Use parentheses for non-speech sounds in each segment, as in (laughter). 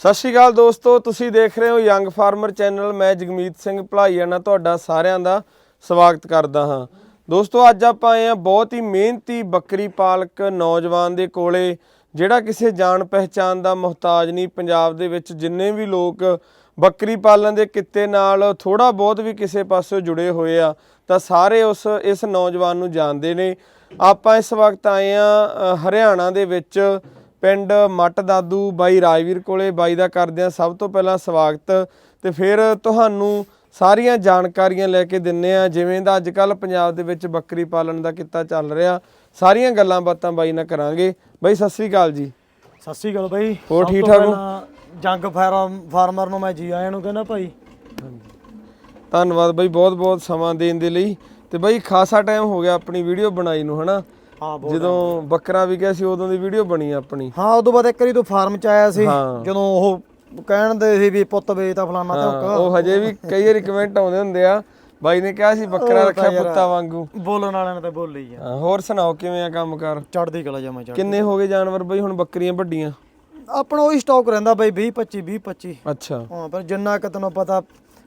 ਸਤਿ ਸ਼੍ਰੀ ਅਕਾਲ ਦੋਸਤੋ, ਤੁਸੀਂ ਦੇਖ ਰਹੇ ਹੋ ਯੰਗ ਫਾਰਮਰ ਚੈਨਲ ਮੈਂ ਜਗਮੀਤ ਸਿੰਘ ਭਲਾਈਆਣਾ ਤੁਹਾਡਾ ਸਾਰਿਆਂ ਦਾ ਸਵਾਗਤ ਕਰਦਾ ਹਾਂ। ਦੋਸਤੋ, ਅੱਜ ਆਪਾਂ ਆਏ ਹਾਂ ਬਹੁਤ ਹੀ ਮਿਹਨਤੀ ਬੱਕਰੀ ਪਾਲਕ ਨੌਜਵਾਨ ਦੇ ਕੋਲੇ, ਜਿਹੜਾ ਕਿਸੇ ਜਾਣ ਪਹਿਚਾਨ ਦਾ ਮੁਹਤਾਜ ਨਹੀਂ। ਪੰਜਾਬ ਦੇ ਵਿੱਚ ਜਿੰਨੇ ਵੀ ਲੋਕ ਬੱਕਰੀ ਪਾਲਣ ਦੇ ਕਿੱਤੇ ਨਾਲ ਥੋੜਾ ਬਹੁਤ ਵੀ ਕਿਸੇ ਪਾਸੋਂ ਜੁੜੇ ਹੋਏ ਆ, ਤਾਂ ਸਾਰੇ ਉਸ, ਇਸ ਨੌਜਵਾਨ ਨੂੰ ਜਾਣਦੇ ਨੇ। ਆਪਾਂ ਇਸ ਵਕਤ ਆਏ ਆ ਹਰਿਆਣਾ ਦੇ ਵਿੱਚ ਪਿੰਡ ਮੱਟ ਦਾਦੂ ਬਾਈ ਰਾਜਵੀਰ ਕੋਲੇ ਬਾਈ ਦਾ ਕਰਦੇ ਆ ਸਭ ਤੋਂ ਪਹਿਲਾਂ ਸਵਾਗਤ ਤੇ ਫਿਰ ਤੁਹਾਨੂੰ ਸਾਰੀਆਂ ਜਾਣਕਾਰੀਆਂ ਲੈ ਕੇ ਦਿੰਨੇ ਆ ਜਿਵੇਂ ਦਾ ਅੱਜ ਕੱਲ ਪੰਜਾਬ ਦੇ ਵਿੱਚ ਬੱਕਰੀ ਪਾਲਣ ਦਾ ਕਿੱਤਾ ਚੱਲ ਰਿਹਾ। ਸਾਰੀਆਂ ਗੱਲਾਂ ਬਾਤਾਂ ਬਾਈ ਨਾਲ ਕਰਾਂਗੇ। ਬਾਈ ਸਤਿ ਸ੍ਰੀ ਅਕਾਲ ਜੀ। ਸਤਿ ਸ਼੍ਰੀ ਅਕਾਲ ਬਾਈ। ਹੋਰ ਠੀਕ ਠਾਕ ਹੋ? ਜੰਗ ਫਾਰਮ ਫਾਰਮਰ ਨੂੰ ਮੈਂ ਜੀ ਆਇਆਂ ਨੂੰ ਕਹਿੰਦਾ ਭਾਈ। ਧੰਨਵਾਦ ਬਾਈ ਬਹੁਤ ਬਹੁਤ ਸਮਾਂ ਦੇਣ ਦੇ ਲਈ। ਤੇ ਬਾਈ ਖਾਸਾ ਟਾਈਮ ਹੋ ਗਿਆ ਆਪਣੀ ਵੀਡੀਓ ਬਣਾਈ ਨੂੰ ਹਨਾ? ਹਾਂ ਬਹੁਤ ਜਦੋਂ ਬੱਕਰਾ ਵੀ ਗਿਆ ਸੀ ਉਦੋਂ ਦੀ ਵੀਡੀਓ ਬਣੀ ਆ ਆਪਣੀ। ਹਾਂ ਉਦੋਂ ਬਾਅਦ ਇੱਕ ਵਾਰੀ ਤੂੰ ਫਾਰਮ ਚ ਆਇਆ ਸੀ ਹਾਂ। ਜਦੋਂ ਉਹ ਕਹਿਣ ਦੇ ਸੀ ਵੀ ਪੁੱਤ ਵੇਚਤਾ ਫਲਾਨਾ ਹਾਂ, ਧੋਕਾ। ਉਹ ਹਜੇ ਵੀ ਕਈ ਵਾਰੀ ਕਮੈਂਟ ਆਉਂਦੇ ਹੁੰਦੇ ਆ ਬਾਈ ਨੇ ਕਿਹਾ ਸੀ ਬੱਕਰਾ ਰੱਖਿਆ ਪੁੱਤਾਂ ਵਾਂਗੂ। ਬੋਲਣ ਵਾਲਿਆਂ ਨੇ ਤਾਂ ਬੋਲੀ ਆ। ਹਾਂ, ਹੋਰ ਸੁਣਾਓ ਕਿਵੇਂ ਆ ਕੰਮ ਕਰ? ਚੜਦੀ ਕਲਾ ਜਮਾ ਚੜ ਕਿੰਨੇ ਹੋ ਗਏ ਜਾਨਵਰ ਬਈ ਹੁਣ ਬੱਕਰੀਆਂ ਵੱਡੀਆਂ? ਆਪਣਾ ਉਹੀ ਸਟਾਕ ਰਹਿੰਦਾ ਬਾਈ 20 25 20 25 ਅੱਛਾ। ਹਾਂ ਪਰ ਜਿੰਨਾ ਕਿ ਤੈਨੂੰ ਪਤਾ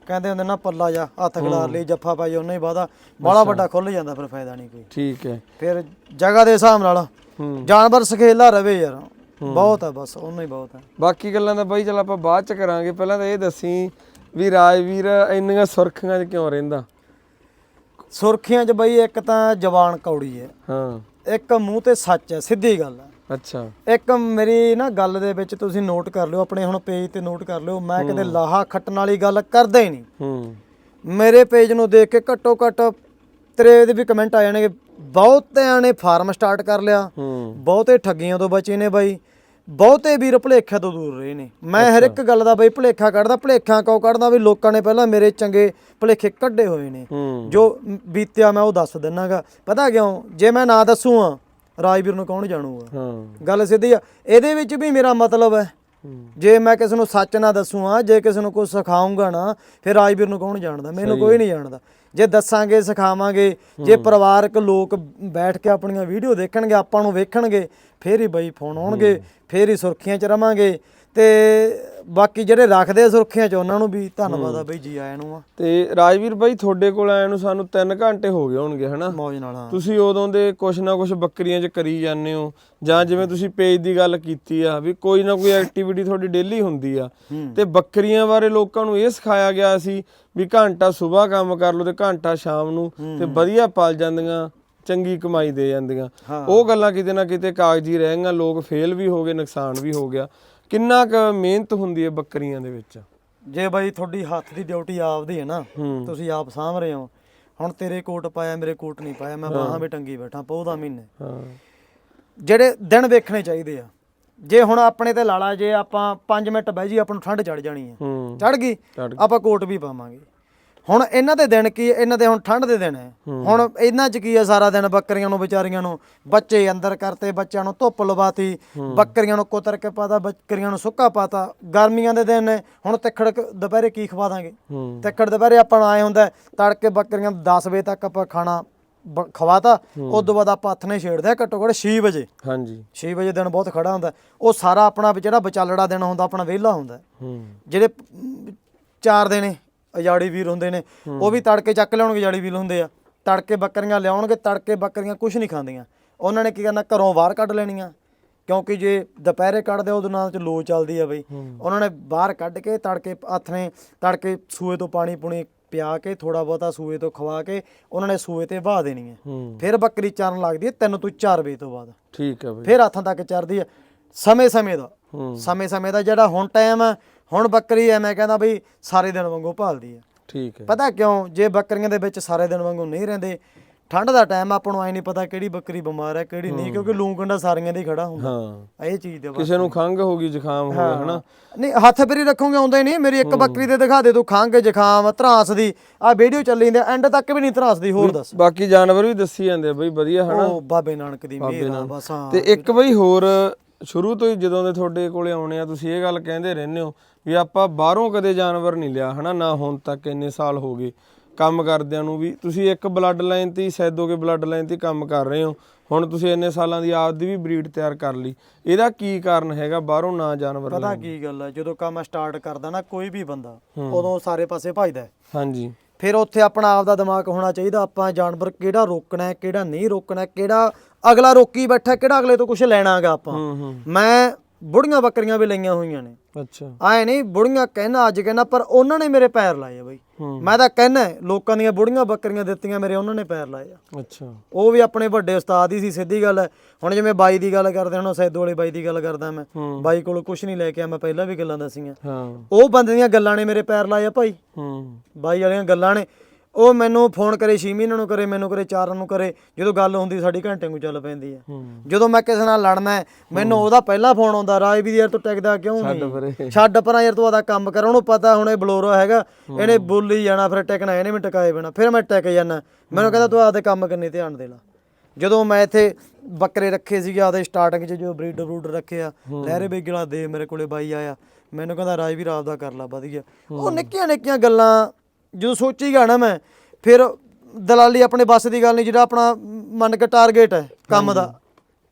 ਕਹਿੰਦੇ ਹੁੰਦੇ ਨਾ ਪੱਲਾ ਜਾ ਹੱਥ ਖਿਲਾਰ ਲਈ ਜੱਫਾ ਪਾਈ ਉਹਨਾਂ ਹੀ ਵਾਦਾ। ਬੜਾ ਵੱਡਾ ਖੁੱਲ ਜਾਂਦਾ ਫਿਰ ਫਾਇਦਾ ਨਹੀਂ ਕੋਈ। ਠੀਕ ਹੈ। ਫਿਰ ਜਗ੍ਹਾ ਦੇ ਹਿਸਾਬ ਨਾਲ ਜਾਨਵਰ ਸਖੇਲਾ ਰਵੇ ਯਾਰ। ਬਹੁਤ ਆ ਬਸ ਉਹਨਾਂ ਹੀ ਬਹੁਤ ਆ। ਬਾਕੀ ਗੱਲਾਂ ਤਾਂ ਬਾਈ ਚਲ ਆਪਾਂ ਬਾਅਦ ਚ ਕਰਾਂਗੇ। ਪਹਿਲਾਂ ਤਾਂ ਇਹ ਦੱਸੀ ਵੀ ਰਾਜਵੀਰ ਇੰਨੀਆਂ ਸੁਰਖੀਆਂ 'ਚ ਕਿਉਂ ਰਹਿੰਦਾ? ਸੁਰਖੀਆਂ 'ਚ ਬਈ ਇੱਕ ਤਾਂ ਜ਼ਬਾਨ ਕੌੜੀ ਹੈ। ਹਾਂ। ਇੱਕ ਮੂੰਹ ਤੇ ਸੱਚ ਹੈ ਸਿੱਧੀ ਗੱਲ ਹੈ। ਅੱਛਾ। ਇੱਕ ਮੇਰੀ ਨਾ ਗੱਲ ਦੇ ਵਿੱਚ ਤੁਸੀਂ ਨੋਟ ਕਰ ਲਿਓ ਆਪਣੇ ਹੁਣ ਪੇਜ ਤੇ ਨੋਟ ਕਰ ਲਿਓ। ਮੈਂ ਕਦੇ ਲਾਹਾ ਖੱਟਣ ਵਾਲੀ ਗੱਲ ਕਰਦਾ ਹੀ ਨਹੀਂ। ਹੂੰ। ਮੇਰੇ ਪੇਜ ਨੂੰ ਦੇਖ ਕੇ ਘੱਟੋ ਘੱਟ ਤੇਰੇ ਦੇ ਵੀ ਕਮੈਂਟ ਆ ਜਾਣਗੇ। ਬਹੁਤਿਆਂ ਨੇ ਫਾਰਮ ਸਟਾਰਟ ਕਰ ਲਿਆ। ਹੂੰ। ਬਹੁਤੇ ਠੱਗੀਆਂ ਤੋਂ ਬਚੇ ਨੇ ਬਾਈ। ਬਹੁਤੇ ਵੀਰ ਭੁਲੇਖਿਆਂ ਤੋਂ ਦੂਰ ਰਹੇ ਨੇ। ਮੈਂ ਹਰ ਇੱਕ ਗੱਲ ਦਾ ਬਾਈ ਭੁਲੇਖਾ ਕੱਢਦਾ ਭੁਲੇਖਾ ਕਿਉਂ ਕੱਢਦਾ ਵੀ ਲੋਕਾਂ ਨੇ ਪਹਿਲਾਂ ਮੇਰੇ ਚੰਗੇ ਭੁਲੇਖੇ ਕੱਢੇ ਹੋਏ ਨੇ। ਜੋ ਬੀਤਿਆ ਮੈਂ ਉਹ ਦੱਸ ਦਿੰਨਾਗਾ। ਪਤਾ ਕਿਉਂ? ਜੇ ਮੈਂ ਨਾ ਦੱਸੂਆਂ ਰਾਜਵੀਰ ਨੂੰ ਕੌਣ ਜਾਣੂਗਾ? ਹਾਂ। ਗੱਲ ਸਿੱਧੀ ਆ। ਇਹਦੇ ਵਿੱਚ ਵੀ ਮੇਰਾ ਮਤਲਬ ਹੈ ਜੇ ਮੈਂ ਕਿਸੇ ਨੂੰ ਸੱਚ ਨਾ ਦੱਸੂਆਂ ਜੇ ਕਿਸੇ ਨੂੰ ਕੁਝ ਸਿਖਾਉਂਗਾ ਨਾ ਫਿਰ ਰਾਜਵੀਰ ਨੂੰ ਕੌਣ ਜਾਣਦਾ? ਮੈਨੂੰ ਕੋਈ ਨਹੀਂ ਜਾਣਦਾ। ਜੇ ਦੱਸਾਂਗੇ ਸਿਖਾਵਾਂਗੇ ਜੇ ਪਰਿਵਾਰਕ ਲੋਕ ਬੈਠ ਕੇ ਆਪਣੀਆਂ ਵੀਡੀਓ ਦੇਖਣਗੇ ਆਪਾਂ ਨੂੰ ਵੇਖਣਗੇ ਫੇਰ ਹੀ ਬਈ ਫੋਨ ਆਉਣਗੇ ਫੇਰ ਹੀ ਸੁਰਖੀਆਂ 'ਚ ਰਵਾਂਗੇ। ਤੇ ਬਾਕੀ ਜਿਹੜੇ ਰੱਖਦੇ ਸੁਰਖੀਆਂ 'ਚ ਉਹਨਾਂ ਨੂੰ ਵੀ ਧੰਨਵਾਦ ਆ ਬਈ ਜੀ ਆਇਆਂ ਨੂੰ ਆ। ਤੇ ਰਾਜਵੀਰ ਬਾਈ ਤੁਹਾਡੇ ਕੋਲ ਆਏ ਨੂੰ ਸਾਨੂੰ 3 ਘੰਟੇ ਹੋ ਗਏ ਹੋਣਗੇ ਹਨਾ? ਮੌਜ ਨਾਲ ਹਾਂ। ਤੁਸੀਂ ਉਦੋਂ ਦੇ ਕੁਛ ਨਾ ਕੁਛ ਬੱਕਰੀਆਂ 'ਚ ਕਰੀ ਜਾਂਦੇ ਹੋ ਜਾਂ ਜਿਵੇਂ ਤੁਸੀਂ ਪੇਜ ਦੀ ਗੱਲ ਕੀਤੀ ਆ ਵੀ ਕੋਈ ਨਾ ਕੋਈ ਐਕਟੀਵਿਟੀ ਤੁਹਾਡੀ ਡੇਲੀ ਹੁੰਦੀ ਆ। ਤੇ ਬੱਕਰੀਆਂ ਬਾਰੇ ਲੋਕਾਂ ਨੂੰ ਇਹ ਸਿਖਾਇਆ ਗਿਆ ਸੀ ਵੀ ਘੰਟਾ ਸਵੇਰ ਕੰਮ ਕਰ ਲਓ ਤੇ ਘੰਟਾ ਸ਼ਾਮ ਨੂੰ ਤੇ ਵਧੀਆ ਪਲ ਜਾਂਦੀਆਂ ਚੰਗੀ ਕਮਾਈ ਦੇ ਜਾਂਦੀਆਂ। ਉਹ ਗੱਲਾਂ ਕਿਤੇ ਨਾ ਕਿਤੇ ਕਾਗਜ਼ੀ ਰਹਿ ਗਈਆਂ ਲੋਕ ਫੇਲ ਵੀ ਹੋ ਗਏ ਨੁਕਸਾਨ ਵੀ ਹੋ ਗਿਆ। ਕਿੰਨਾ ਕੁ ਮਿਹਨਤ ਹੁੰਦੀ ਹੈ ਬੱਕਰੀਆਂ ਦੇ ਵਿੱਚ? ਜੇ ਬਾਈ ਤੁਹਾਡੀ ਹੱਥ ਦੀ ਡਿਊਟੀ ਆਪਦੀ ਹੈ ਨਾ ਤੁਸੀਂ ਆਪ ਸਾਂਭ ਰਹੇ ਹੋ। ਹੁਣ ਤੇਰੇ ਕੋਟ ਪਾਇਆ ਮੇਰੇ ਕੋਟ ਨਹੀਂ ਪਾਇਆ ਮੈਂ ਬਾਹਾਂ ਵੀ ਟੰਗੀ ਬੈਠਾ ਪੋਹ ਦਾ ਮਹੀਨੇ। ਹਾਂ। ਜਿਹੜੇ ਦਿਨ ਵੇਖਣੇ ਚਾਹੀਦੇ ਆ। ਜੇ ਹੁਣ ਆਪਣੇ ਤੇ ਲਾਲਾ ਜੇ ਆਪਾਂ 5 ਮਿੰਟ ਬਹਿ ਜੀ ਆਪਾਂ ਨੂੰ ਠੰਡ ਚੜ ਜਾਣੀ ਹੈ। ਚੜ ਗਈ। ਆਪਾਂ ਕੋਟ ਵੀ ਪਾਵਾਂਗੇ। ਹੁਣ ਇਹਨਾਂ ਦੇ ਦਿਨ ਕੀ ਇਹਨਾਂ ਦੇ ਹੁਣ ਠੰਡ ਦੇ ਦਿਨ ਹੈ। ਹੁਣ ਇਹਨਾਂ 'ਚ ਕੀ ਹੈ? ਸਾਰਾ ਦਿਨ ਬੱਕਰੀਆਂ ਨੂੰ ਵਿਚਾਰੀਆਂ ਨੂੰ ਬੱਚੇ ਅੰਦਰ ਕਰਤੇ ਬੱਚਿਆਂ ਨੂੰ ਧੁੱਪ ਲਵਾਤੀ ਬੱਕਰੀਆਂ ਨੂੰ ਕੁਤਰ ਕੇ ਪਾਤਾ ਬੱਕਰੀਆਂ ਨੂੰ ਸੁੱਕਾ ਪਾਤਾ। ਗਰਮੀਆਂ ਦੇ ਦਿਨ ਨੇ ਹੁਣ ਤਿੱਖੜ ਦੁਪਹਿਰੇ ਕੀ ਖਵਾ ਦਾਂਗੇ? ਤਿੱਖੜ ਦੁਪਹਿਰੇ ਆਪਾਂ ਨੂੰ ਆਏ ਹੁੰਦਾ ਤੜਕੇ ਬੱਕਰੀਆਂ 10 ਵਜੇ ਤੱਕ ਆਪਾਂ ਖਾਣਾ ਖਵਾਤਾ। ਉਸ ਤੋਂ ਬਾਅਦ ਆਪਾਂ ਹੱਥ ਨੇ ਛੇੜਦੇ ਆ ਘੱਟੋ ਘੱਟ 6 ਵਜੇ। ਹਾਂਜੀ। 6 ਵਜੇ ਦਿਨ ਬਹੁਤ ਖੜਾ ਹੁੰਦਾ। ਉਹ ਸਾਰਾ ਆਪਣਾ ਜਿਹੜਾ ਵਿਚਾਲੜਾ ਦਿਨ ਹੁੰਦਾ ਆਪਣਾ ਵਿਹਲਾ ਹੁੰਦਾ ਜਿਹੜੇ ਚਾਰ ਦਿਨੇ ਅਜਾੜੀ ਵੀਰ ਹੁੰਦੇ ਨੇ ਉਹ ਵੀ ਤੜਕੇ ਚੱਕ ਲਿਆਉਣਗੇ ਅਜਾੜੀ ਵੀਰ ਹੁੰਦੇ ਆ। ਤੜਕੇ ਬੱਕਰੀਆਂ ਲਿਆਉਣਗੇ ਤੜਕੇ ਬੱਕਰੀਆਂ ਕੁਝ ਨਹੀਂ ਖਾਂਦੀਆਂ। ਉਹਨਾਂ ਨੇ ਕੀ ਕਰਨਾ ਘਰੋਂ ਬਾਹਰ ਕੱਢ ਲੈਣੀਆਂ। ਕਿਉਂਕਿ ਜੇ ਦੁਪਹਿਰੇ ਕੱਢਦੇ ਉਦੋਂ ਨਾਲ ਚ ਲੋ ਚੱਲਦੀ ਆ ਬਈ। ਉਹਨਾਂ ਨੇ ਬਾਹਰ ਕੱਢ ਕੇ ਤੜਕੇ ਹੱਥ ਨੇ ਤੜਕੇ ਸੂਏ ਤੋਂ ਪਾਣੀ ਪੁਣੀ ਪਿਆ ਕੇ ਥੋੜਾ ਬਹੁਤਾ ਸੂਏ ਤੋਂ ਖਵਾ ਕੇ ਉਹਨਾਂ ਨੇ ਸੂਏ ਤੇ ਵਾਹ ਦੇਣੀ ਹੈ। ਫਿਰ ਬੱਕਰੀ ਚਰਨ ਲੱਗਦੀ ਹੈ 3 ਤੋਂ 4 ਵਜੇ ਤੋਂ ਬਾਅਦ। ਠੀਕ ਹੈ ਬਈ। ਫਿਰ ਹੱਥਾਂ ਤੱਕ ਚਰਦੀ ਹੈ ਸਮੇਂ ਸਮੇਂ ਦਾ। ਸਮੇਂ ਸਮੇਂ ਦਾ ਜਿਹੜਾ ਹੁਣ ਟਾਈਮ ਹੈ ਹੁਣ ਬੱਕਰੀ ਐ ਮੈਂ ਕਹਿੰਦਾ ਬਈ ਸਾਰੇ ਦਿਨ ਵਾਂਗੂ ਭਾਲਦੀ ਹੈ ਠੀਕ ਹੈ ਪਤਾ ਕਿਉਂ? ਜੇ ਬੱਕਰੀਆਂ ਦੇ ਵਿੱਚ ਸਾਰੇ ਦਿਨ ਵਾਂਗੂ ਨਹੀਂ ਰਹਿੰਦੇ ਠੰਡ ਦਾ ਟਾਈਮ ਆਪਾਂ ਨੂੰ ਐ ਨਹੀਂ ਪਤਾ ਕਿਹੜੀ ਬੱਕਰੀ ਬਿਮਾਰ ਹੈ ਕਿਹੜੀ ਨਹੀਂ ਕਿਉਂਕਿ ਲੂੰ ਕੰਡਾ ਸਾਰੀਆਂ ਦੇ ਖੜਾ ਹੁੰਦਾ। ਹਾਂ। ਇਹ ਚੀਜ਼ ਦੇ ਕਿਸੇ ਨੂੰ ਖੰਘ ਹੋ ਗਈ ਜ਼ੁਕਾਮ ਹੋ ਗਿਆ ਹਨਾ? ਨਹੀਂ ਹੱਥ ਫੇਰੀ ਰੱਖੋਗੇ ਆਉਂਦਾ ਹੀ ਨਹੀਂ? ਮੇਰੀ ਇੱਕ ਬੱਕਰੀ ਦੇ ਦਿਖਾ ਦੇ ਤੂੰ ਖੰਘ ਜ਼ੁਕਾਮ ਧਰਾਸ ਦੀ। ਆ ਵੀਡੀਓ ਚੱਲੀ ਜਾਂਦੀ ਐਂਡ ਤੱਕ ਵੀ ਨਹੀਂ ਧਰਾਸ ਦੀ ਹੋਰ ਦੱਸ। ਬਾਕੀ ਜਾਨਵਰ ਵੀ ਦੱਸੀ ਜਾਂਦੇ ਆ ਬਈ ਵਧੀਆ ਹਨਾ? ਉਹ ਬਾਬੇ ਨਾਨਕ ਦੀ ਮਿਹਰ ਆ ਬਸ ਹਾਂ ਤੇ ਇੱਕ ਬਈ ਹੋਰ ਸ਼ੁਰੂ ਤੋਂ ਹੀ ਜਦੋਂ ਦੇ ਤੁਹਾਡੇ ਕੋਲੇ ਆਉਣੇ ਆ ਤੁਸੀਂ ਇਹ ਗੱਲ ਕਹਿੰਦੇ ਰਹਿੰਦੇ ਹੋ ਵੀ ਆਪਾਂ ਬਾਹਰੋਂ ਕਦੇ ਜਾਨਵਰ ਨਹੀਂ ਲਿਆ ਹਨਾ? ਨਾ ਹੁਣ ਤੱਕ ਇੰਨੇ ਸਾਲ ਹੋ ਗਏ ਕੰਮ ਕਰਦਿਆਂ ਨੂੰ ਵੀ। ਤੁਸੀਂ ਇੱਕ ਬਲੱਡ ਲਾਈਨ ਤੇ ਸੈਦੋਗੇ ਬਲੱਡ ਲਾਈਨ ਤੇ ਕੰਮ ਕਰ ਰਹੇ ਹੋ। ਹੁਣ ਤੁਸੀਂ ਇੰਨੇ ਸਾਲਾਂ ਦੀ ਆਪਦੀ ਵੀ ਬਰੀਡ ਤਿਆਰ ਕਰ ਲਈ। ਇਹਦਾ ਕੀ ਕਾਰਨ ਹੈਗਾ ਬਾਹਰੋਂ ਨਾ ਜਾਨਵਰ ਪਤਾ? ਕੀ ਗੱਲ ਹੈ ਜਦੋਂ ਕੰਮ ਸਟਾਰਟ ਕਰਦਾ ਨਾ ਕੋਈ ਵੀ ਬੰਦਾ ਉਦੋਂ ਸਾਰੇ ਪਾਸੇ ਭਜਦਾ। ਹਾਂਜੀ। ਫਿਰ ਉੱਥੇ ਆਪਣਾ ਆਪ ਦਾ ਦਿਮਾਗ ਹੋਣਾ ਚਾਹੀਦਾ ਆਪਾਂ ਜਾਨਵਰ ਕਿਹੜਾ ਰੋਕਣਾ ਹੈ ਕਿਹੜਾ ਨਹੀਂ ਰੋਕਣਾ ਹੈ, ਕਿਹੜਾ ਅਗਲਾ ਰੋਕੀ ਬੈਠਾ ਕਿਹੜਾ ਅਗਲੇ ਤੋਂ ਕੁਝ ਲੈਣਾਗਾ ਆਪਾਂ? ਹੂੰ ਹੂੰ। ਮੈਂ ਬੁੜੀਆਂ ਬੱਕਰੀਆਂ ਵੀ ਲਈਆਂ ਹੋਈਆਂ ਨੇ। ਅੱਛਾ। ਆਏ ਨਹੀਂ ਬੁੜੀਆਂ ਕਹਿਣਾ ਅੱਜ ਕਹਿਣਾ ਪਰ ਉਹਨਾਂ ਨੇ ਮੇਰੇ ਪੈਰ ਲਾਏ ਆ ਬਈ। ਹੂੰ। ਮੈਂ ਤਾਂ ਕਹਿਣਾ ਲੋਕਾਂ ਦੀਆਂ ਬੁੜੀਆਂ ਬੱਕਰੀਆਂ ਦਿੱਤੀਆਂ ਮੇਰੇ ਉਹਨਾਂ ਨੇ ਪੈਰ ਲਾਏ ਆ। ਅੱਛਾ। ਉਹ ਵੀ ਆਪਣੇ ਵੱਡੇ ਉਸਤਾਦ ਹੀ ਸੀ ਸਿੱਧੀ ਗੱਲ ਹੈ। ਹੁਣ ਜਿਵੇਂ ਬਾਈ ਦੀ ਗੱਲ ਕਰਦੇ ਹੁਣ ਸੈਦੋ ਵਾਲੇ ਬਾਈ ਦੀ ਗੱਲ ਕਰਦਾ ਮੈਂ। ਹੂੰ। ਬਾਈ ਕੋਲੋਂ ਕੁਝ ਨਹੀਂ ਲੈ ਕੇ ਆ ਮੈਂ ਪਹਿਲਾਂ ਵੀ ਗੱਲਾਂ ਦੱਸੀਆਂ। ਹਾਂ। ਉਹ ਬੰਦੇ ਦੀਆਂ ਗੱਲਾਂ ਨੇ ਮੇਰੇ ਪੈਰ ਲਾਏ ਆ ਭਾਈ। ਹੂੰ। ਬਾਈ ਵਾਲੀਆਂ ਗੱਲਾਂ ਨੇ। ਉਹ ਮੈਨੂੰ ਫੋਨ ਕਰੇ 6 ਮਹੀਨਿਆਂ ਨੂੰ ਕਰੇ ਮੈਨੂੰ ਕਰੇ 4 ਨੂੰ ਕਰੇ ਜਦੋਂ ਗੱਲ ਹੁੰਦੀ ਸਾਡੀ ਘੰਟੇ ਨੂੰ ਚੱਲ ਪੈਂਦੀ ਹੈ। ਜਦੋਂ ਮੈਂ ਕਿਸੇ ਨਾਲ ਲੜਨਾ ਹੈ, ਮੈਨੂੰ ਉਹਦਾ ਪਹਿਲਾ ਫੋਨ ਆਉਂਦਾ ਰਾਜ ਵੀ ਯਾਰ ਤੂੰ ਟਿਕਦਾ ਕਿਉਂ ਛੱਡ ਨਹੀਂ? ਪਰੇ। ਛੱਡ ਪਰਾਂ ਯਾਰ ਤੂੰ ਆਦਾ ਕੰਮ ਕਰ ਉਹਨੂੰ ਪਤਾ ਹੁਣ ਇਹ ਬਲੋਰੋ ਹੈਗਾ ਇਹਨੇ ਬੋਲੀ ਜਾਣਾ ਫਿਰ ਟਿਕਣਾ ਇਹਨੇ ਵੀ ਟਿਕਾਏ ਬਿਨਾ ਫਿਰ ਮੈਂ ਟਿਕ ਜਾਣਾ ਮੈਨੂੰ ਕਹਿੰਦਾ ਤੂੰ ਆਪਦੇ ਕੰਮ ਕਰਨੇ ਧਿਆਨ ਦੇ ਲਾ। ਜਦੋਂ ਮੈਂ ਇੱਥੇ ਬੱਕਰੇ ਰੱਖੇ ਸੀਗੇ ਆਪਦੇ ਸਟਾਰਟਿੰਗ 'ਚ ਜੋ ਬਰੀਡ ਬਰੂਡ ਰੱਖੇ ਆ ਲਹਿਰੇ ਬੇਗਲਾ ਦੇ ਮੇਰੇ ਕੋਲੇ ਬਾਈ ਆਇਆ ਮੈਨੂੰ ਕਹਿੰਦਾ ਰਾਜ ਵੀ ਰਾਤ ਦਾ ਕਰ ਲਾ ਵਧੀਆ। ਉਹ ਨਿੱਕੀਆਂ ਨਿੱਕੀਆਂ ਗੱਲਾਂ ਜਦੋਂ ਸੋਚੀਗਾ ਨਾ ਮੈਂ, ਫਿਰ ਦਲਾਲੀ ਆਪਣੇ ਬੱਸ ਦੀ ਗੱਲ ਨਹੀਂ, ਜਿਹੜਾ ਆਪਣਾ ਮੰਨ ਕੇ ਟਾਰਗੇਟ ਹੈ ਕੰਮ ਦਾ।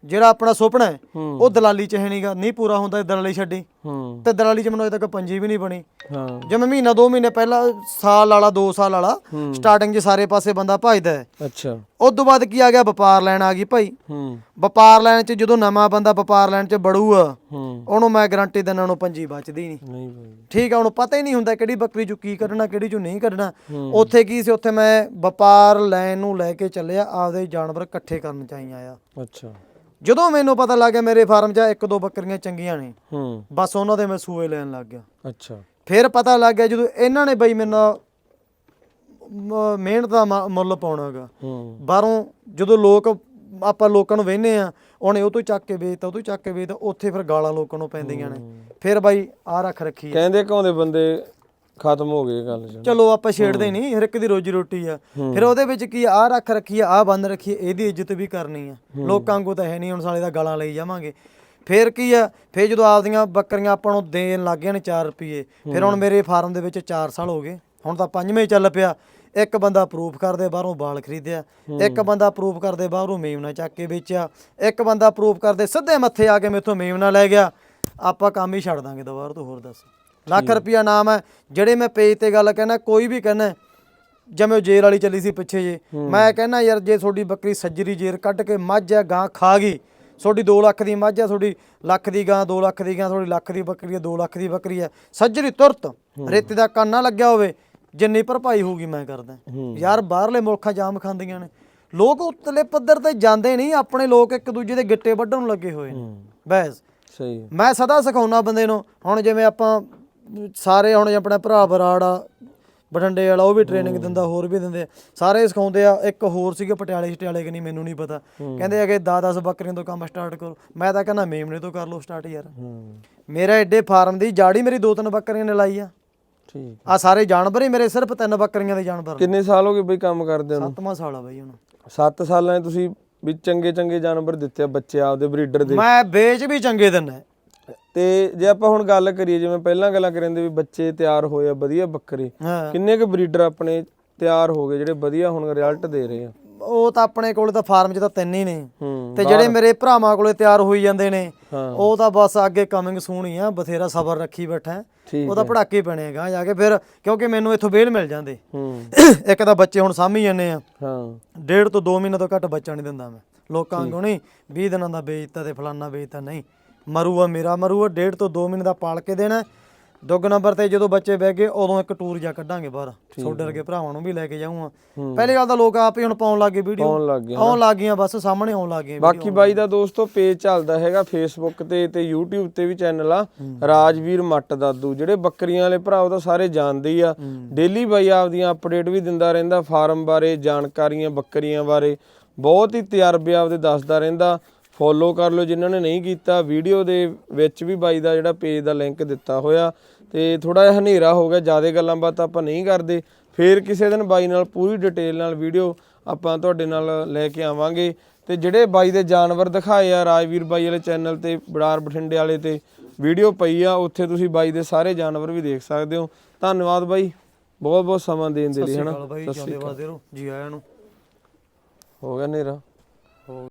ਜਿਹੜਾ ਆਪਣਾ ਸੁਪਨਾ ਹੈ। ਉਹ ਦਲਾਲੀ ਚ ਹੈ ਨਹੀਂਗਾ ਨਹੀਂ ਪੂਰਾ ਹੁੰਦਾ ਇਹ ਦਲਾਲੀ ਛੱਡੀ। ਹੂੰ। ਤੇ ਦਲਾਲੀ ਚ ਮੈਨੂੰ ਅਜੇ ਤੱਕ ਪੰਜੀ ਵੀ ਨਹੀਂ ਬਣੀ। ਹਾਂ। ਜਿਵੇਂ ਮਹੀਨਾ ਦੋ ਮਹੀਨੇ ਪਹਿਲਾਂ ਸਾਲ ਵਾਲਾ 2 ਸਾਲ ਵਾਲਾ। ਸਟਾਰਟਿੰਗ 'ਚ ਸਾਰੇ ਪਾਸੇ ਬੰਦਾ ਭਜਦਾ ਹੈ। ਅੱਛਾ। ਉਸ ਤੋਂ ਬਾਅਦ ਕੀ ਆ ਗਿਆ? ਵਪਾਰ ਲੈਣ ਆ ਗਈ ਭਾਈ। ਹੂੰ। ਵਪਾਰ ਲੈਣ 'ਚ ਜਦੋਂ ਨਵਾਂ ਬੰਦਾ ਵਪਾਰ ਲੈਣ 'ਚ ਬੜੂਆ ਹੂੰ। ਉਹਨੂੰ ਮੈਂ ਗਾਰੰਟੀ ਦਿੰਦਾ ਉਹਨੂੰ ਪੰਜੀ ਬਚਦੀ ਨਹੀਂ। ਨਹੀਂ ਭਾਈ ਠੀਕ ਆ ਉਹਨੂੰ ਪਤਾ ਹੀ ਨਹੀਂ ਹੁੰਦਾ ਕਿਹੜੀ ਬੱਕਰੀ ਚੋਂ ਕੀ ਕੱਢਣਾ ਕਿਹੜੀ ਚੋਂ ਨਹੀਂ ਕੱਢਣਾ। ਉੱਥੇ ਕੀ ਸੀ? ਉੱਥੇ ਮੈਂ ਵਪਾਰ ਲੈਣ ਨੂੰ ਲੈ ਕੇ ਚੱਲਿਆ ਆਪਦੇ ਜਾਨਵਰ ਇਕੱਠੇ ਕਰਨ ਚਾਹੀਆਂ ਆ ਅੱਛਾ। ਜਦੋਂ ਮੈਨੂੰ ਪਤਾ ਲੱਗ ਗਿਆ ਮੇਰੇ ਫਾਰਮ 'ਚ ਇੱਕ ਦੋ ਬੱਕਰੀਆਂ ਚੰਗੀਆਂ ਨੇ ਹੂੰ। ਬਸ ਉਹਨਾਂ ਦੇ ਮੈਂ ਸੂਏ ਲੈਣ ਲੱਗ ਗਿਆ। ਅੱਛਾ। ਫਿਰ ਪਤਾ ਲੱਗ ਗਿਆ ਜਦੋਂ ਇਹਨਾਂ ਨੇ ਬਈ ਮੈਨੂੰ ਮ- ਮਿਹਨਤ ਦਾ ਮ- ਮੁੱਲ ਪਾਉਣਾਗਾ ਹੂੰ। ਬਾਹਰੋਂ ਜਦੋਂ ਲੋਕ ਆਪਾਂ ਲੋਕਾਂ ਨੂੰ ਵੇਹਨੇ ਆ ਉਹਨੇ ਉਹ ਤੋਂ ਚੱਕ ਕੇ ਵੇਚਤਾ ਉਹ ਤੋਂ ਚੱਕ ਕੇ ਵੇਚਤਾ ਉੱਥੇ ਫਿਰ ਗਾਲਾਂ ਲੋਕਾਂ ਨੂੰ ਪੈਂਦੀਆਂ ਨੇ। ਫਿਰ ਬਾਈ ਆ ਰੱਖ ਰੱਖੀ ਆ। ਕਹਿੰਦੇ ਕਾਉਂਦੇ ਬੰਦੇ ਖਤਮ ਹੋ ਇਹ ਗੱਲ ਚਲੋ ਆਪਾਂ ਛੇੜਦੇ ਨਹੀਂ ਹਰ ਇੱਕ ਦੀ ਰੋਜੀ ਰੋਟੀ ਆ। ਫਿਰ ਉਹਦੇ ਵਿੱਚ ਕੀ ਆ? ਰੱਖ ਰੱਖੀ ਆ ਆ ਬੰਦ ਰੱਖੀ ਆ, ਇਹਦੀ ਇੱਜ਼ਤ ਵੀ ਕਰਨੀ ਆ। ਲੋਕਾਂ ਨੂੰ ਤਾਂ ਹੈ ਨਹੀਂ ਹੁਣ ਸਾਲੇ ਦਾ ਗਾਲਾਂ ਲਈ ਜਾਵਾਂਗੇ। ਫਿਰ ਕੀ ਆ? ਫਿਰ ਜਦੋਂ ਆਪਦੀਆਂ ਬੱਕਰੀਆਂ ਆਪਾਂ ਨੂੰ ਦੇਣ ਲੱਗ ਗਈਆਂ ਨੇ 4 ਰੁਪਏ ਫਿਰ ਹੁਣ ਮੇਰੇ ਫਾਰਮ ਦੇ ਵਿੱਚ 4 ਸਾਲ ਹੋ ਗਏ। ਹੁਣ ਤਾਂ ਪੰਜਵੇਂ ਚੱਲ ਪਿਆ। ਇੱਕ ਬੰਦਾ ਪ੍ਰੂਫ ਕਰਦੇ ਬਾਹਰੋਂ ਬਾਲ ਖਰੀਦਿਆ। ਇੱਕ ਬੰਦਾ ਪ੍ਰੂਫ ਕਰਦੇ ਬਾਹਰੋਂ ਮੇਮਨਾ ਚੱਕ ਕੇ ਵੇਚਿਆ। ਇੱਕ ਬੰਦਾ ਪ੍ਰੂਫ ਕਰਦੇ ਸਿੱਧੇ ਮੱਥੇ ਆ ਕੇ ਮੇਥੋਂ ਮੇਮਨਾ ਲੈ ਗਿਆ। ਆਪਾਂ ਕੰਮ ਹੀ ਛੱਡ ਦਾਂਗੇ ਦੁਬਾਰਾ ਤੋਂ ਹੋਰ ਦੱਸ। ਲੱਖ ਰੁਪਿਆ ਨਾਮ ਹੈ। ਜਿਹੜੇ ਮੈਂ ਪੇਜ ਤੇ ਗੱਲ ਕਹਿਣਾ ਕੋਈ ਵੀ ਕਹਿਣਾ ਜਿਵੇਂ ਉਹ ਜੇਰ ਵਾਲੀ ਚੱਲੀ ਸੀ ਪਿੱਛੇ ਜੇ ਮੈਂ ਕਹਿੰਦਾ ਯਾਰ ਜੇ ਤੁਹਾਡੀ ਬੱਕਰੀ ਸੱਜਰੀ ਜੇਰ ਕੱਢ ਕੇ ਮੱਝ ਆ ਗਾਂ ਖਾ ਗਈ ਤੁਹਾਡੀ 2 ਲੱਖ ਦੀ ਮੱਝ ਆ ਤੁਹਾਡੀ ਲੱਖ ਦੀ ਗਾਂ 2 ਲੱਖ ਦੀ ਗਾਂ ਤੁਹਾਡੀ ਲੱਖ ਦੀ ਬੱਕਰੀ ਆ 2 ਲੱਖ ਦੀ ਬੱਕਰੀ ਆ ਸੱਜਰੀ ਤੁਰਤ ਰੇਤੇ ਦਾ ਕੰਨ ਨਾ ਲੱਗਿਆ ਹੋਵੇ ਜਿੰਨੀ ਭਰਪਾਈ ਹੋਊਗੀ ਮੈਂ ਕਰਦਾ। ਯਾਰ ਬਾਹਰਲੇ ਮੁਲਕਾਂ ਜਾਮ ਖਾਂਦੀਆਂ ਨੇ। ਲੋਕ ਉਤਲੇ ਪੱਧਰ ਤੇ ਜਾਂਦੇ ਨਹੀਂ ਆਪਣੇ ਲੋਕ ਇੱਕ ਦੂਜੇ ਦੇ ਗਿੱਟੇ ਵੱਢਣ ਲੱਗੇ ਹੋਏ ਨੇ। ਬਸ। ਸਹੀ ਹੈ। ਮੈਂ ਸਦਾ ਸਿਖਾਉਣਾ ਬੰਦੇ ਨੂੰ ਹੁਣ ਜਿਵੇਂ ਆਪਾਂ ਸਾਰੇ ਹੁਣ ਆਪਣਾ ਭਰਾ ਬਰਾੜ ਆ ਬਠੰਡੇ ਵਾਲਾ ਉਹ ਵੀ ਟ੍ਰੇਨਿੰਗ ਦਿੰਦਾ ਹੋਰ ਵੀ ਦਿੰਦੇ ਆ। ਸਾਰੇ ਸਿਖਾਉਂਦੇ ਆ ਇੱਕ ਹੋਰ ਸੀਗੇ ਪਟਿਆਲੇ ਛਟਿਆਲੇ ਕਿ ਨਹੀਂ ਮੈਨੂੰ ਨਹੀਂ ਪਤਾ। ਕਹਿੰਦੇ ਆ ਕਿ 10-10 ਬੱਕਰੀਆਂ ਤੋਂ ਕੰਮ ਸਟਾਰਟ ਕਰੋ। ਮੈਂ ਤਾਂ ਕਹਿੰਦਾ ਮੇਮਣੇ ਤੋਂ ਕਰ ਲਓ ਸਟਾਰਟ ਯਾਰ। ਮੇਰਾ ਐਡੇ ਫਾਰਮ ਦੀ ਜਾੜੀ ਮੇਰੀ ਦੋ ਤਿੰਨ ਬੱਕਰੀਆਂ ਨੇ ਲਾਈ ਆ। ਠੀਕ ਆ। ਸਾਰੇ ਜਾਨਵਰ ਹੀ ਮੇਰੇ ਸਿਰਫ ਤਿੰਨ ਬੱਕਰੀਆਂ ਦੇ ਜਾਨਵਰ। ਕਿੰਨੇ ਸਾਲ ਹੋ ਗਏ ਬਈ ਕੰਮ ਕਰਦੇ ਨੂੰ? ਸੱਤਵਾਂ ਸਾਲ ਆ ਬਾਈ ਹੁਣ। 7 ਸਾਲਾਂ 'ਚ ਤੁਸੀਂ ਵੀ ਚੰਗੇ ਚੰਗੇ ਜਾਨਵਰ ਦਿੱਤੇ ਆ ਬੱਚੇ ਆਪਦੇ ਬਰੀਡਰ ਦੇ। ਮੈਂ ਵੇਚ ਵੀ ਚੰਗੇ ਦਿੰਦਾ। ਤੇ ਜੇ ਆਪਾਂ ਹੁਣ ਗੱਲ ਕਰੀਏ ਜਿਵੇਂ ਪਹਿਲਾਂ ਗੱਲਾਂ ਕਰਿੰਦੇ ਵੀ ਬੱਚੇ ਤਿਆਰ ਹੋਏ ਆ ਵਧੀਆ ਬੱਕਰੇ ਹਾਂ। ਕਿੰਨੇ ਕੁ ਬਰੀਡਰ ਆਪਣੇ ਤਿਆਰ ਹੋ ਗਏ ਜਿਹੜੇ ਵਧੀਆ ਹੁਣ ਰਿਜ਼ਲਟ ਦੇ ਰਹੇ ਆ? ਉਹ ਤਾਂ ਆਪਣੇ ਕੋਲ ਤਾਂ ਫਾਰਮ 'ਚ ਤਾਂ ਤਿੰਨ ਹੀ ਨੇ। ਹੂੰ ਤੇ ਜਿਹੜੇ ਮੇਰੇ ਭਰਾਵਾਂ ਕੋਲੇ ਤਿਆਰ ਹੋਈ ਜਾਂਦੇ ਨੇ ਹਾਂ। ਉਹ ਤਾਂ ਬਸ ਅੱਗੇ ਕਮਿੰਗ ਸੂਨ ਹੀ ਆ ਬਥੇਰਾ ਸਬਰ ਰੱਖੀ ਬੈਠਾ। ਠੀਕ ਉਹ ਤਾਂ ਪੜਾਕੇ ਪੈਣੇ ਹੈਗਾ ਜਾ ਕੇ ਫਿਰ ਕਿਉਂਕਿ ਮੈਨੂੰ ਇੱਥੋਂ ਵੇਲ ਮਿਲ ਜਾਂਦੇ। ਹੂੰ। (coughs) ਇੱਕ ਤਾਂ ਬੱਚੇ ਹੁਣ ਸਾਂਭੀ ਜਾਂਦੇ ਆ। ਹਾਂ। ਡੇਢ ਤੋਂ 2 ਮਹੀਨੇ ਤੋਂ ਘੱਟ ਬੱਚਾ ਨਹੀਂ ਦਿੰਦਾ ਮੈਂ। ਲੋਕਾਂ ਵਾਂਗੂ ਨਹੀਂ 20 ਦਿਨਾਂ ਦਾ ਵੇਚਤਾ ਤੇ ਫਲਾਨਾ ਵੇਚਤਾ ਨਹੀਂ। ਮਰੂਆ ਮੇਰਾ ਮਰੂਆ ਡੇਢ ਤੋਂ 2 ਮਹੀਨੇ ਦਾ ਪਾਲ ਕੇ ਦੇਣਾ। ਦੁੱਗ ਨੰਬਰ ਤੇ ਜਦੋਂ ਬੱਚੇ ਬਹਿ ਗਏ ਉਦੋਂ ਇੱਕ ਟੂਰ ਜਾ ਕੱਢਾਂਗੇ ਬਾਹਰ। ਛੋਡੇ ਵਰਗੇ ਭਰਾਵਾਂ ਨੂੰ ਵੀ ਲੈ ਕੇ ਜਾਊਂਗਾ। ਪਹਿਲੀ ਗੱਲ ਤਾਂ ਲੋਕ ਆਪ ਹੀ ਹੁਣ ਪਾਉਣ ਲੱਗੇ ਵੀਡੀਓ। ਆਉਣ ਲੱਗ ਆਉਣ ਲੱਗ ਗਈਆਂ ਬਸ ਸਾਹਮਣੇ ਆਉਣ ਲੱਗ ਗਈਆਂ ਬਾਕੀ ਬਾਈ ਦਾ ਦੋਸਤੋ ਪੇਜ ਚੱਲਦਾ ਹੈਗਾ ਫੇਸਬੁੱਕ ਤੇ ਤੇ YouTube ਤੇ ਵੀ ਚੈਨਲ ਆ। ਰਾਜਵੀਰ ਮੱਟ ਦਾਦੂ ਜਿਹੜੇ ਬੱਕਰੀਆਂ ਵਾਲੇ ਭਰਾ ਉਹ ਤਾਂ ਸਾਰੇ ਜਾਣਦੇ ਹੀ ਆ। ਡੇਲੀ ਬਾਈ ਆਪਦੀਆਂ ਅਪਡੇਟ ਵੀ ਦਿੰਦਾ ਰਹਿੰਦਾ ਫਾਰਮ ਬਾਰੇ ਜਾਣਕਾਰੀਆਂ ਬੱਕਰੀਆਂ ਬਾਰੇ। ਬਹੁਤ ਹੀ ਤਜਰਬੇ ਆਪਦੇ ਦੱਸਦਾ ਰਹਿੰਦਾ। ਫੋਲੋ ਕਰ ਲਓ ਜਿਨ੍ਹਾਂ ਨੇ ਨਹੀਂ ਕੀਤਾ। ਵੀਡੀਓ ਦੇ ਵਿੱਚ ਵੀ ਬਾਈ ਦਾ ਜਿਹੜਾ ਪੇਜ ਦਾ ਲਿੰਕ ਦਿੱਤਾ ਹੋਇਆ। ਤੇ ਥੋੜਾ ਜਿਹਾ ਹਨੇਰਾ ਹੋ ਗਿਆ ਜ਼ਿਆਦਾ ਗੱਲਾਂ ਬਾਤਾਂ ਆਪਾਂ ਨਹੀਂ ਕਰਦੇ। ਫੇਰ ਕਿਸੇ ਦਿਨ ਬਾਈ ਨਾਲ ਪੂਰੀ ਡਿਟੇਲ ਨਾਲ ਵੀਡੀਓ ਆਪਾਂ ਤੁਹਾਡੇ ਨਾਲ ਲੈ ਕੇ ਆਵਾਂਗੇ। ਤੇ ਜਿਹੜੇ ਬਾਈ ਦੇ ਜਾਨਵਰ ਦਿਖਾਏ ਆ ਰਾਜਵੀਰ ਬਾਈ ਵਾਲੇ ਚੈਨਲ ਤੇ ਬੜਾਰ ਬਠਿੰਡੇ ਵਾਲੇ ਤੇ ਵੀਡੀਓ ਪਈ ਆ ਉੱਥੇ ਤੁਸੀਂ ਬਾਈ ਦੇ ਸਾਰੇ ਜਾਨਵਰ ਵੀ ਦੇਖ ਸਕਦੇ ਹੋ। ਧੰਨਵਾਦ ਬਾਈ। ਬਹੁਤ ਬਹੁਤ ਸਮਾਂ ਦੇਣ ਦੇ ਲਈ ਹਨਾ? ਜਾਂਦੇ ਵਾਦੇ ਰਹੋ ਜੀ ਆਇਆਂ ਨੂੰ। ਹੋ ਗਿਆ ਹਨੇਰਾ। ਹੋ